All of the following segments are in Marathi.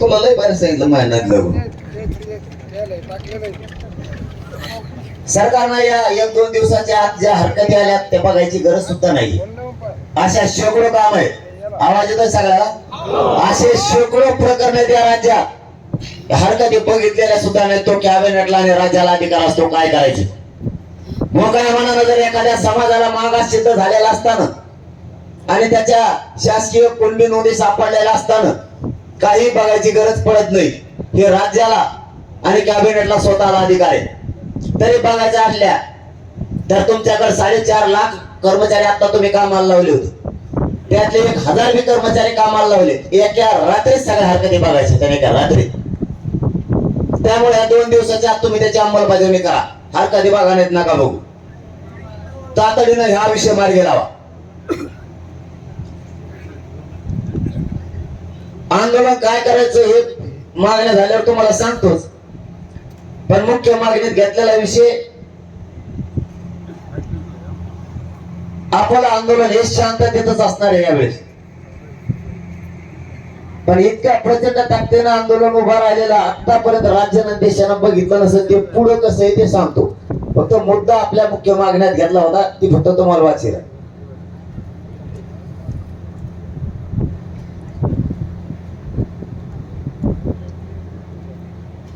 तुला लय बरं सांगितलं मेहनत लागून सरकारनं या एक दोन दिवसाच्या आत ज्या हरकती आल्या त्या बघायची गरज सुद्धा नाही. अशा शेकडो काम आहेत. आवाज येतोय सगळ्याला? असे शेकडो प्रकरण त्या राज्यात. हरकती बघितलेल्या सुद्धा नाही तो कॅबिनेटला आणि राज्याला अधिकार असतो काय करायचे? मग काय म्हणाला जर एखाद्या समाजाला मागास सिद्ध झालेला असताना आणि त्याच्या शासकीय कुंडी नोंदी सापडलेल्या असताना काही बघायची गरज पडत नाही. हे राज्याला आणि कॅबिनेटला स्वतःला अधिकार आहे. तरी बघायच्या असल्या तर तुमच्याकडे साडेचार लाख कर्मचारी आता तुम्ही कामाला लावले होते. त्यातले एक हजार बी कर्मचारी कामाला लावले. एका रात्रीच सगळ्या हरकती बघायच्या त्याने एका रात्री. त्यामुळे या दोन दिवसाच्या आत तुम्ही त्याची अंमलबजावणी करा. हरकती बघा नाहीत नका बघू. तातडीनं ह्या विषय मार्गी लावा. आंदोलन काय करायचं हे मागण्या झाल्यावर तुम्हाला सांगतोच. पण मुख्य मागणीत घेतलेला विषय आपलं आंदोलन हे शांततेतच असणार आहे यावेळेस. पण इतक्या प्रचंड ताकदीनं आंदोलन उभा राहिलेला आतापर्यंत राज्यानं देशानं बघितलं नसेल ते पुढं कसं आहे ते सांगतो. फक्त मुद्दा आपल्या मुख्य मागण्यात घेतला होता ती फक्त तुम्हाला वाचेल.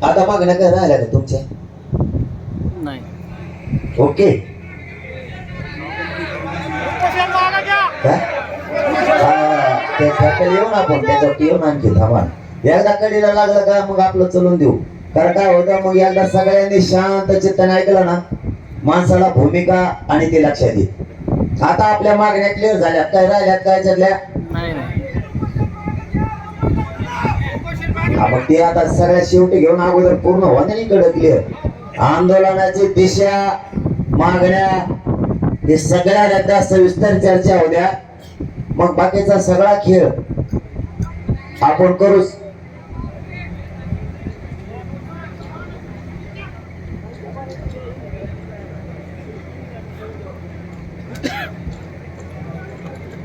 आता मागण्या काय राहिल्या का तुमच्या? नाही. ओके. काय? हा, त्या त्याकडे येऊ ना आपण त्याच्यावरती येऊ ना आणखी थांबा. एकदा कडीला लागलं का मग आपलं चलून देऊ. कारण काय होतं मग एकदा सगळ्यांनी शांत चित्ताने ऐकलं ना माणसाला भूमिका आणि ते लक्षात येईल. आता आपल्या मागण्या क्लिअर झाल्यात काय राहिल्यात काय त्यातल्या नाही नाही हा, मग ते आता सगळ्या शेवटी घेऊन अगोदर पूर्ण होण्याकडे क्लिअर आंदोलनाची दिशा मागण्या हे सगळ्या जास्त सविस्तर चर्चा होत्या. मग बाकीचा सगळा खेळ आपण करूच.